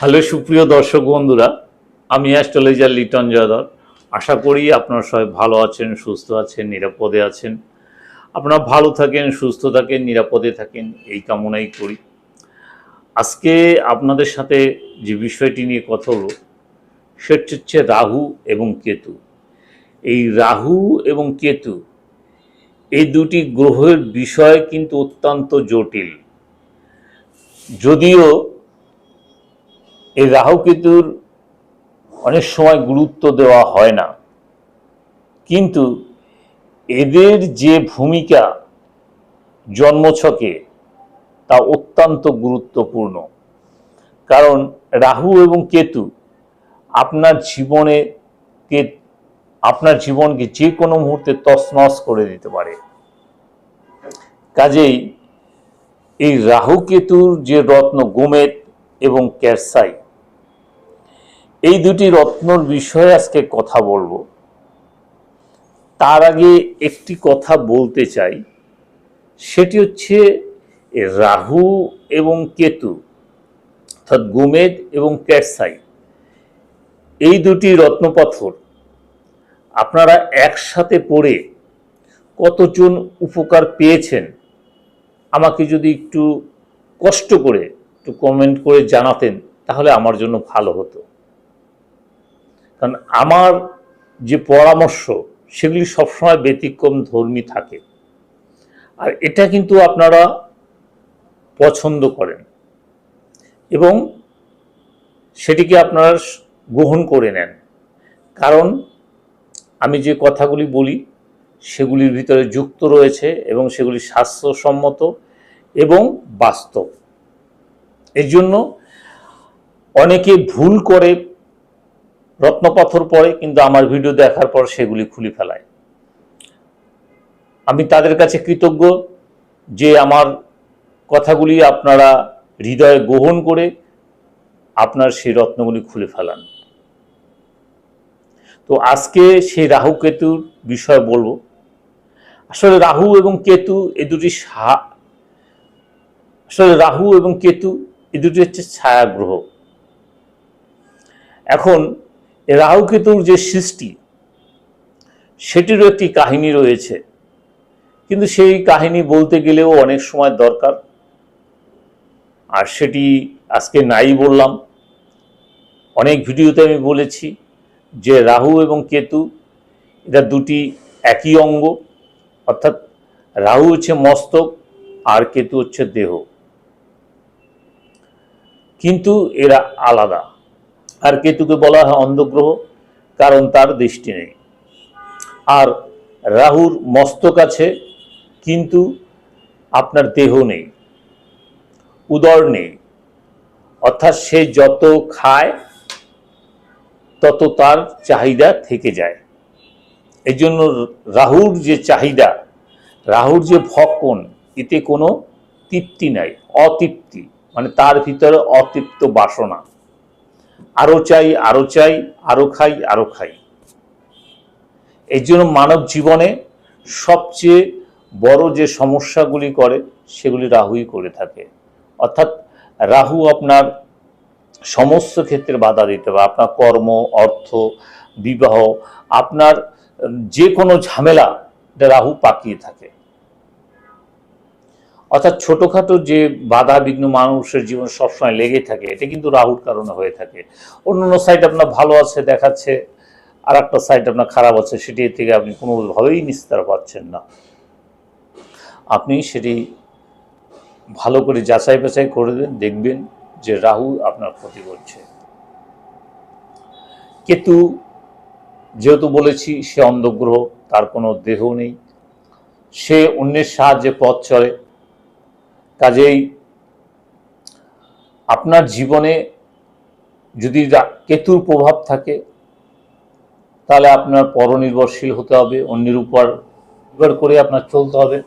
Hello, সুপ্রিয় দর্শক বন্ধুরা, আমি অ্যাস্ট্রোলজার লিটন জয়দর আশা করি আপনারা সবাই ভালো আছেন, সুস্থ আছেন, নিরাপদে আছেন। আপনারা ভালো থাকেন, সুস্থ থাকেন, নিরাপদে থাকেন, এই কামনাই করি। আজকে আপনাদের সাথে যে বিষয়টি নিয়ে কথা হলো, সেটি হচ্ছে রাহু এবং কেতু। এই রাহু এবং কেতু, এই দুটি গ্রহের বিষয় কিন্তু অত্যন্ত জটিল। যদিও এই রাহু কেতুর অনেক সময় গুরুত্ব দেওয়া হয় না। কিন্তু এদের যে ভূমিকা জন্মছকে তা অত্যন্ত গুরুত্বপূর্ণ। কারণ রাহু এবং কেতু আপনার জীবনে কে, আপনার জীবনকে যে কোনো মুহূর্তে তছনছ করে দিতে পারে। কাজেই এই রাহু কেতুর যে রত্ন গোমেদ এবং ক্যারসাই এই দুটি রত্নর বিষয়ে আজকে কথা বলব। তার আগে একটি কথা বলতে চাই, সেটি হচ্ছে রাহু এবং কেতু, অর্থাৎ গোমেদ এবং ক্যারসাই, এই দুটি রত্নপাথর আপনারা একসাথে পড়ে কতজন উপকার পেয়েছেন, আমাকে যদি একটু কষ্ট করে একটু কমেন্ট করে জানাতেন, তাহলে আমার জন্য ভালো হতো। কারণ আমার যে পরামর্শ, সেগুলি সবসময় ব্যতিক্রম ধর্মী থাকে। আর এটা কিন্তু আপনারা পছন্দ করেন এবং সেটিকে আপনারা গ্রহণ করে নেন। কারণ আমি যে কথাগুলি বলি, সেগুলির ভিতরে যুক্ত রয়েছে এবং সেগুলি স্বাস্থ্যসম্মত এবং বাস্তব। এর জন্য অনেকে ভুল করে রত্নপাথর পরে কিন্তু আমার ভিডিও দেখার পর সেগুলি খুলে ফেলায়। আমি তাদের কাছে কৃতজ্ঞ যে আমার কথাগুলি আপনারা হৃদয়ে গ্রহণ করে আপনার সেই রত্নগুলি খুলে ফেলান। তো আজকে সেই রাহু কেতুর বিষয় বলব। আসলে রাহু এবং কেতু এই দুটি আসলে রাহু এবং কেতু এই দুটি হচ্ছে ছায়া গ্রহ এখন রাহু কেতুর যে সৃষ্টি, সেটিরও একটি কাহিনী রয়েছে। কিন্তু সেই কাহিনী বলতে গেলেও অনেক সময় দরকার। আর সেটি আজকে নাই বললাম। অনেক ভিডিওতে আমি বলেছি যে রাহু এবং কেতু এটা দুটি একই অঙ্গ, অর্থাৎ রাহু হচ্ছে মস্তক আর কেতু হচ্ছে দেহ। কিন্তু এরা আলাদা। আর কেতুকে বলা হয় অন্ধগ্রহ, কারণ তার দৃষ্টি নেই। আর রাহুর মস্তক আছে, কিন্তু আপনার দেহ নেই, উদর নেই। অর্থাৎ সে যত খায়, তত তার চাহিদা থেকে যায়। এই জন্য রাহুর যে চাহিদা, রাহুর যে ভক্ষণ, এতে কোনো তৃপ্তি নাই, অতৃপ্তি মানে তার ভিতরে অতৃপ্ত বাসনা। আরও চাই আরও চাই, আরও খাই আরও খাই। এই জন্য মানব জীবনে সবচেয়ে বড় যে সমস্যাগুলি করে, সেগুলি রাহুই করে থাকে। অর্থাৎ রাহু আপনার সমস্ত ক্ষেত্রে বাধা দিতে পারে। আপনার কর্ম, অর্থ, বিবাহ, আপনার যে কোনো ঝামেলা, এটা রাহু পাকিয়ে থাকে। অর্থাৎ ছোটোখাটো যে বাধা বিঘ্ন মানুষের জীবন সবসময় লেগে থাকে, এটা কিন্তু রাহুর কারণে হয়ে থাকে। অন্য অন্য সাইড আপনার ভালো আছে, দেখাচ্ছে আর একটা সাইড আপনার খারাপ আছে, সেটি থেকে আপনি কোনোভাবেই নিস্তার পাচ্ছেন না। আপনি সেটি ভালো করে যাচাই বাছাই করে দেন, দেখবেন যে রাহু আপনার ক্ষতি করছে। কেতু, যেহেতু বলেছি সে অন্ধগ্রহ তার কোনো দেহ নেই। সে অন্যের সাহায্যে পথ চলে। কাজেই আপনার জীবনে যদি কেতুর প্রভাব থাকে, তাহলে আপনার পরনির্ভরশীল হতে হবে, অন্যের উপর নির্ভর করে আপনার চলতে হবে।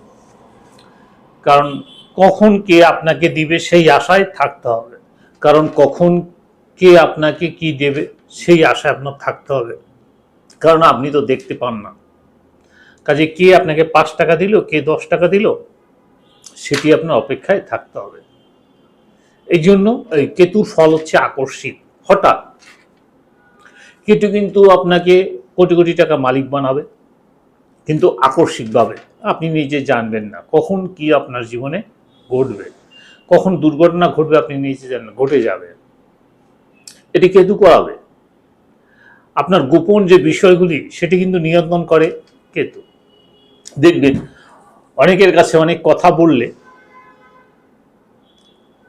কারণ কখন কে আপনাকে দিবে সেই আশায় থাকতে হবে। কারণ কখন কে আপনাকে কি দেবে সেই আশায় আপনার থাকতে হবে। কারণ আপনি তো দেখতে পান না। কাজে কে আপনাকে পাঁচ টাকা দিল, কে দশ টাকা দিল? সেটি আপনার অপেক্ষায় থাকতে হবে। এই জন্য এই কেতুর ফল হচ্ছে আকস্মিক হঠাৎ কেতু কিন্তু আপনাকে কোটি কোটি টাকা মালিক বানাবে, কিন্তু আকস্মিকভাবে আপনি নিজে জানবেন না কখন কি আপনার জীবনে ঘটবে। কখন দুর্ঘটনা ঘটবে আপনি নিজে জানেন ঘটে যাবে। এটি কেতু করাবে। আপনার গোপন যে বিষয়গুলি, সেটি কিন্তু নিয়ন্ত্রণ করে কেতু। দেখবেন অনেকের কাছে অনেক কথা বললে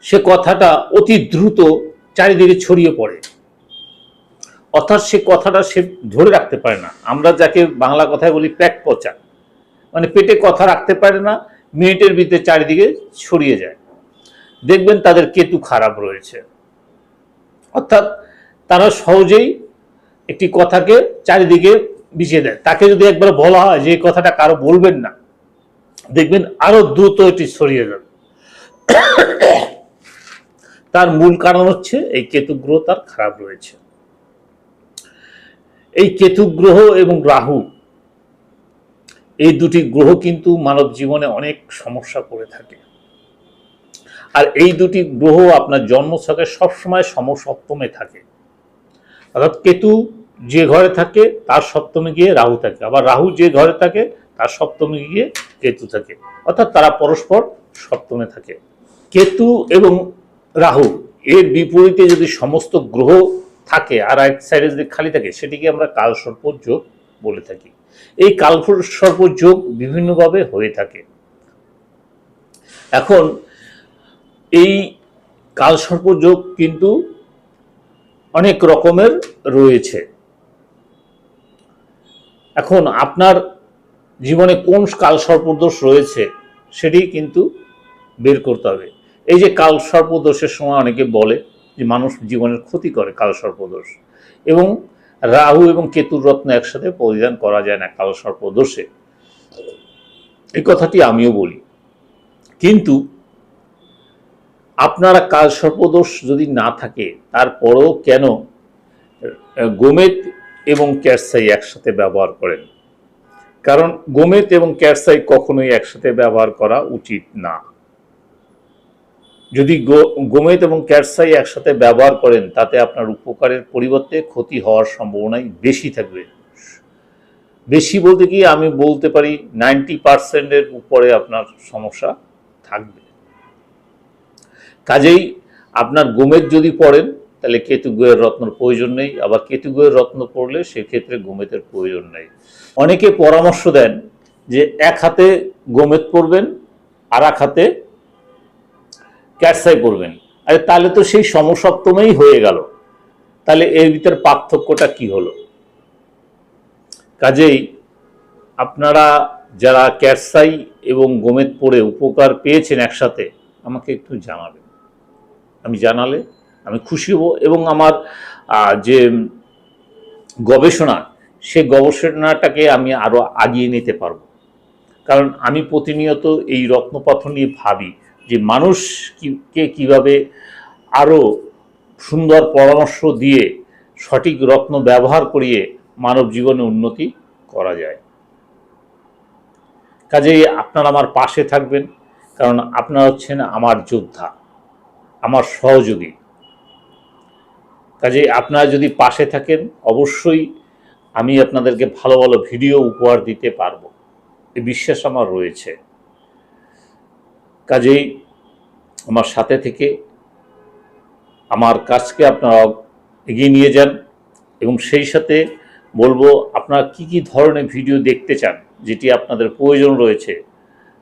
সে কথাটা অতি দ্রুত চারিদিকে ছড়িয়ে পড়ে। অর্থাৎ সে কথাটা সে ধরে রাখতে পারে না। আমরা যাকে বাংলা কথায় বলি প্যাক পচা। মানে পেটে কথা রাখতে পারে না, মিনিটের ভিতরে চারিদিকে ছড়িয়ে যায়। দেখবেন তাদের কেতু খারাপ রয়েছে। অর্থাৎ তারা সহজেই একটি কথাকে চারিদিকে বিছিয়ে দেয়। তাকে যদি একবার বলা হয় যে কথাটা কারও বলবেন না দেখবেন আরও দ্রুত এটি ছড়িয়ে যাবে। তার মূল কারণ হচ্ছে এই কেতু গ্রহ তার খারাপ রয়েছে। এই কেতু গ্রহ এবং রাহু এই দুটি গ্রহ কিন্তু মানব জীবনে অনেক সমস্যা করে থাকে। আর এই দুটি গ্রহ আপনার জন্মছকে সবসময় সমসপ্তমে থাকে। অর্থাৎ কেতু যে ঘরে থাকে, তার সপ্তমে গিয়ে রাহু থাকে। আবার রাহু যে ঘরে থাকে তার সপ্তমে গিয়ে কেতু থাকে। অর্থাৎ তারা পরস্পর সপ্তমে থাকে। কেতু এবং রাহু এর বিপরীতে যদি সমস্ত গ্রহ থাকে আর এক সাইডে যদি খালি থাকে, সেটিকে আমরা কালসর্প যোগ বলে থাকি। এই কালসর্প যোগ বিভিন্নভাবে হয়ে থাকে। এখন এই কালসর্প যোগ কিন্তু অনেক রকমের রয়েছে। এখন আপনার জীবনে কোন কাল সর্পদোষ রয়েছে সেটি কিন্তু বের করতে হবে। এই যে কাল সর্পদোষের সময় অনেকে বলে যে মানুষ জীবনের ক্ষতি করে কাল সর্পদোষ। এবং রাহু এবং কেতুর রত্ন একসাথে পরিধান করা যায় না কাল সর্পদোষে। এই কথাটি আমিও বলি। কিন্তু আপনারা কাল সর্পদোষ যদি না থাকে, তারপরেও কেন গোমেদ এবং ক্যারসাই একসাথে ব্যবহার করেন? কারণ গোমেদ এবং ক্যারসাই কখনোই একসাথে ব্যবহার করা উচিত না। যদি গো- গোমেদ এবং ক্যারসাই একসাথে ব্যবহার করেন, তাতে আপনার উপকারের পরিবর্তে ক্ষতি হওয়ার সম্ভাবনাই বেশি থাকবে। বেশি বলতে কি, আমি বলতে পারি নাইনটি পার্সেন্টের উপরে আপনার সমস্যা থাকবে। কাজেই আপনার গোমেদ যদি পড়েন তাহলে কেতু গোয়ের রত্নর প্রয়োজন নেই, আবার কেতু গোয়ের রত্ন পড়লে সেক্ষেত্রে গোমেতের প্রয়োজন নেই। অনেকে পরামর্শ দেন যে এক হাতে গোমেদ পড়বেন আর এক হাতে ক্যাটসাই পড়বেন। আরে তাহলে তো সেই সমসপ্তমেই হয়ে গেল। তাহলে এর ভিতর পার্থক্যটা কি হলো? কাজেই আপনারা যারা ক্যাটসাই এবং গোমেদ পড়ে উপকার পেয়েছেন একসাথে, আমাকে একটু জানাবেন। আমি জানালে আমি খুশি হব এবং আমার যে গবেষণা, সে গবেষণাটাকে আমি আরও আগিয়ে নিতে পারব। কারণ আমি প্রতিনিয়ত এই রত্নপাথর নিয়ে ভাবি যে মানুষকে কীভাবে আরও সুন্দর পরামর্শ দিয়ে সঠিক রত্ন ব্যবহার করিয়ে মানব জীবনে উন্নতি করা যায়। কাজেই আপনারা আমার পাশে থাকবেন, কারণ আপনারা হচ্ছেন আমার যোদ্ধা, আমার সহযোগী। কাজেই আপনারা যদি পাশে থাকেন, অবশ্যই আমি আপনাদেরকে ভালো ভালো ভিডিও উপহার দিতে পারব। এই বিশ্বাস আমার রয়েছে। কাজেই আমার সাথে থেকে আমার কাজকে আপনারা এগিয়ে নিয়ে যান এবং সেই সাথে বলব, আপনারা কি কি ধরনের ভিডিও দেখতে চান, যেটি আপনাদের প্রয়োজন রয়েছে